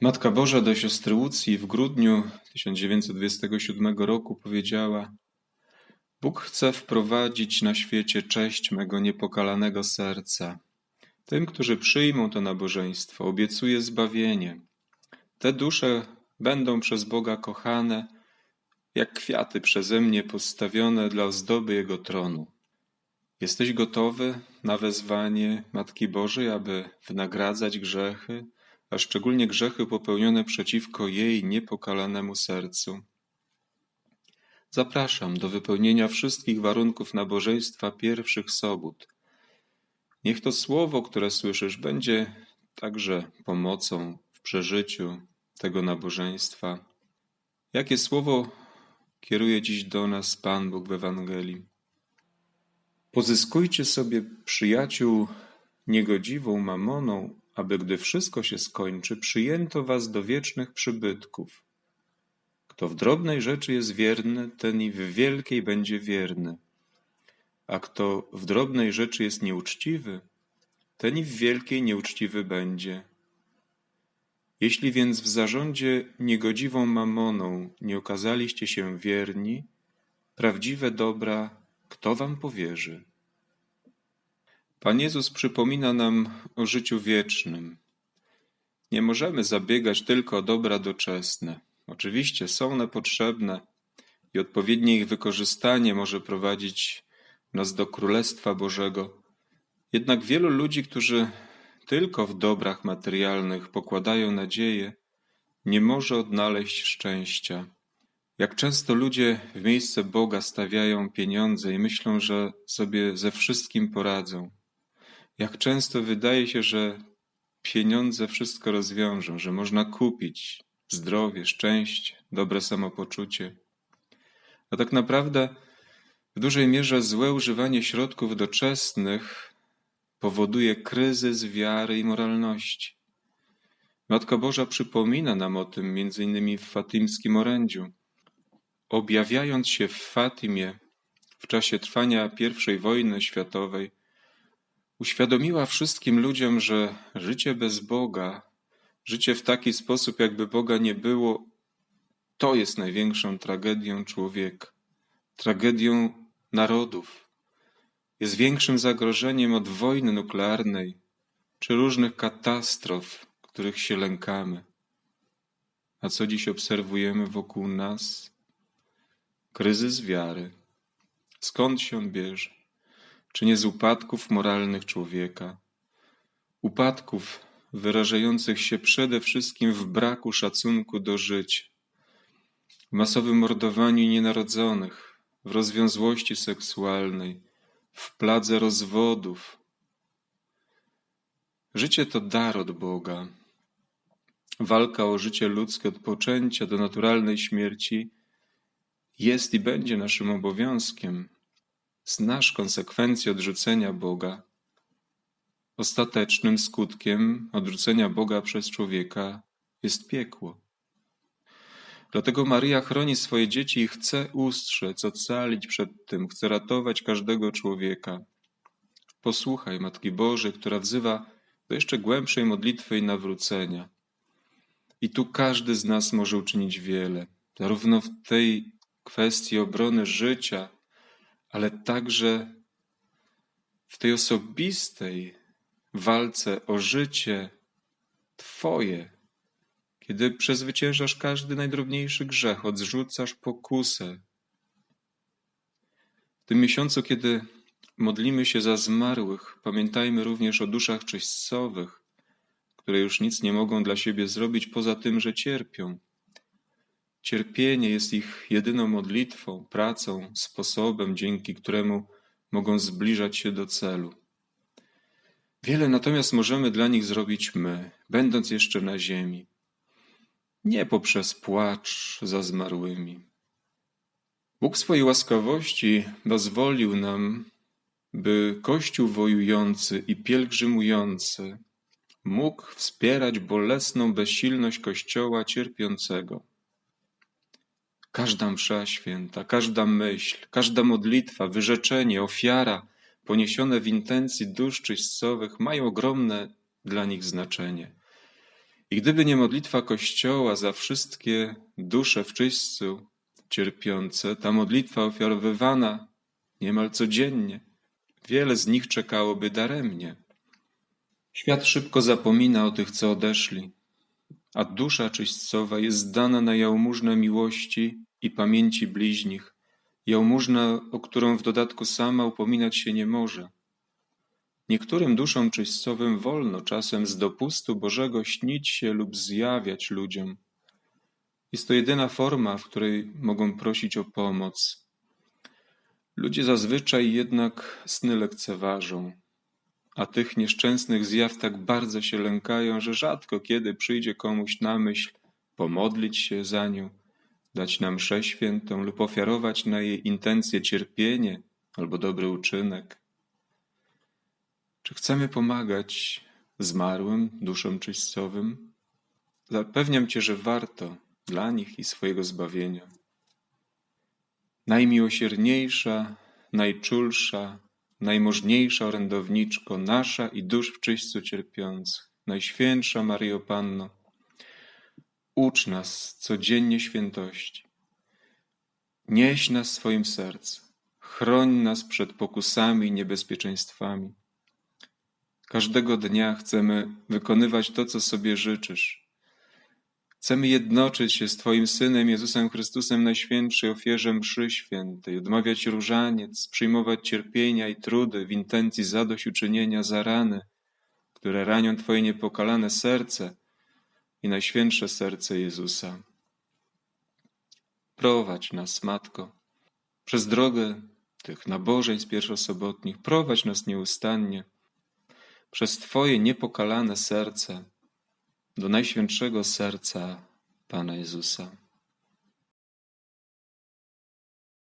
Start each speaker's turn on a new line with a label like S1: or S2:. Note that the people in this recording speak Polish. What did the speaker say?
S1: Matka Boża do siostry Łucji w grudniu 1927 roku powiedziała: Bóg chce wprowadzić na świecie cześć mego niepokalanego serca. Tym, którzy przyjmą to nabożeństwo, obiecuje zbawienie. Te dusze będą przez Boga kochane, jak kwiaty przeze mnie postawione dla ozdoby Jego tronu. Jesteś gotowy na wezwanie Matki Bożej, aby wynagradzać grzechy, a szczególnie grzechy popełnione przeciwko jej niepokalanemu sercu. Zapraszam do wypełnienia wszystkich warunków nabożeństwa pierwszych sobót. Niech to słowo, które słyszysz, będzie także pomocą w przeżyciu tego nabożeństwa. Jakie słowo kieruje dziś do nas Pan Bóg w Ewangelii? Pozyskujcie sobie przyjaciół niegodziwą mamoną, aby gdy wszystko się skończy, przyjęto was do wiecznych przybytków. Kto w drobnej rzeczy jest wierny, ten i w wielkiej będzie wierny. A kto w drobnej rzeczy jest nieuczciwy, ten i w wielkiej nieuczciwy będzie. Jeśli więc w zarządzie niegodziwą mamoną nie okazaliście się wierni, prawdziwe dobra kto wam powierzy? Pan Jezus przypomina nam o życiu wiecznym. Nie możemy zabiegać tylko o dobra doczesne. Oczywiście są one potrzebne i odpowiednie ich wykorzystanie może prowadzić nas do Królestwa Bożego. Jednak wielu ludzi, którzy tylko w dobrach materialnych pokładają nadzieję, nie może odnaleźć szczęścia. Jak często ludzie w miejsce Boga stawiają pieniądze i myślą, że sobie ze wszystkim poradzą. Jak często wydaje się, że pieniądze wszystko rozwiążą, że można kupić zdrowie, szczęście, dobre samopoczucie. A tak naprawdę w dużej mierze złe używanie środków doczesnych powoduje kryzys wiary i moralności. Matka Boża przypomina nam o tym innymi w fatymskim orędziu. Objawiając się w Fatimie w czasie trwania I wojny światowej, uświadomiła wszystkim ludziom, że życie bez Boga, życie w taki sposób, jakby Boga nie było, to jest największą tragedią człowieka, tragedią narodów. Jest większym zagrożeniem od wojny nuklearnej czy różnych katastrof, których się lękamy. A co dziś obserwujemy wokół nas? Kryzys wiary. Skąd się on bierze? Czy nie z upadków moralnych człowieka? Upadków wyrażających się przede wszystkim w braku szacunku do życia, w masowym mordowaniu nienarodzonych, w rozwiązłości seksualnej, w pladze rozwodów. Życie to dar od Boga. Walka o życie ludzkie od poczęcia do naturalnej śmierci jest i będzie naszym obowiązkiem. Znasz konsekwencje odrzucenia Boga. Ostatecznym skutkiem odrzucenia Boga przez człowieka jest piekło. Dlatego Maryja chroni swoje dzieci i chce ustrzec, ocalić przed tym, chce ratować każdego człowieka. Posłuchaj Matki Bożej, która wzywa do jeszcze głębszej modlitwy i nawrócenia. I tu każdy z nas może uczynić wiele, zarówno w tej kwestii obrony życia, ale także w tej osobistej walce o życie Twoje, kiedy przezwyciężasz każdy najdrobniejszy grzech, odrzucasz pokusę. W tym miesiącu, kiedy modlimy się za zmarłych, pamiętajmy również o duszach czyścowych, które już nic nie mogą dla siebie zrobić poza tym, że cierpią. Cierpienie jest ich jedyną modlitwą, pracą, sposobem, dzięki któremu mogą zbliżać się do celu. Wiele natomiast możemy dla nich zrobić my, będąc jeszcze na ziemi. Nie poprzez płacz za zmarłymi. Bóg swojej łaskawości dozwolił nam, by Kościół wojujący i pielgrzymujący mógł wspierać bolesną bezsilność Kościoła cierpiącego. Każda msza święta, każda myśl, każda modlitwa, wyrzeczenie, ofiara poniesione w intencji dusz czyścowych mają ogromne dla nich znaczenie. I gdyby nie modlitwa Kościoła za wszystkie dusze w czyśćcu cierpiące, ta modlitwa ofiarowywana niemal codziennie, wiele z nich czekałoby daremnie. Świat szybko zapomina o tych, co odeszli, a dusza czyśćcowa jest dana na jałmużnę miłości i pamięci bliźnich, jałmużnę, o którą w dodatku sama upominać się nie może. Niektórym duszom czyśćcowym wolno czasem z dopustu Bożego śnić się lub zjawiać ludziom. Jest to jedyna forma, w której mogą prosić o pomoc. Ludzie zazwyczaj jednak sny lekceważą, a tych nieszczęsnych zjaw tak bardzo się lękają, że rzadko kiedy przyjdzie komuś na myśl pomodlić się za nią, dać nam mszę świętą lub ofiarować na jej intencje cierpienie albo dobry uczynek. Czy chcemy pomagać zmarłym duszom czyśćcowym? Zapewniam Cię, że warto dla nich i swojego zbawienia. Najmiłosierniejsza, najczulsza, najmożniejsza orędowniczko nasza i dusz w czyśćcu cierpiących, Najświętsza Maryjo Panno, ucz nas codziennie świętości. Nieś nas swoim sercu, chroń nas przed pokusami i niebezpieczeństwami. Każdego dnia chcemy wykonywać to, co sobie życzysz. Chcemy jednoczyć się z Twoim Synem Jezusem Chrystusem Najświętszej ofierze mszy świętej, odmawiać różaniec, przyjmować cierpienia i trudy w intencji zadośćuczynienia za rany, które ranią Twoje niepokalane serce i Najświętsze serce Jezusa. Prowadź nas, Matko, przez drogę tych nabożeństw pierwszosobotnich, prowadź nas nieustannie, przez Twoje niepokalane serce do Najświętszego Serca Pana Jezusa.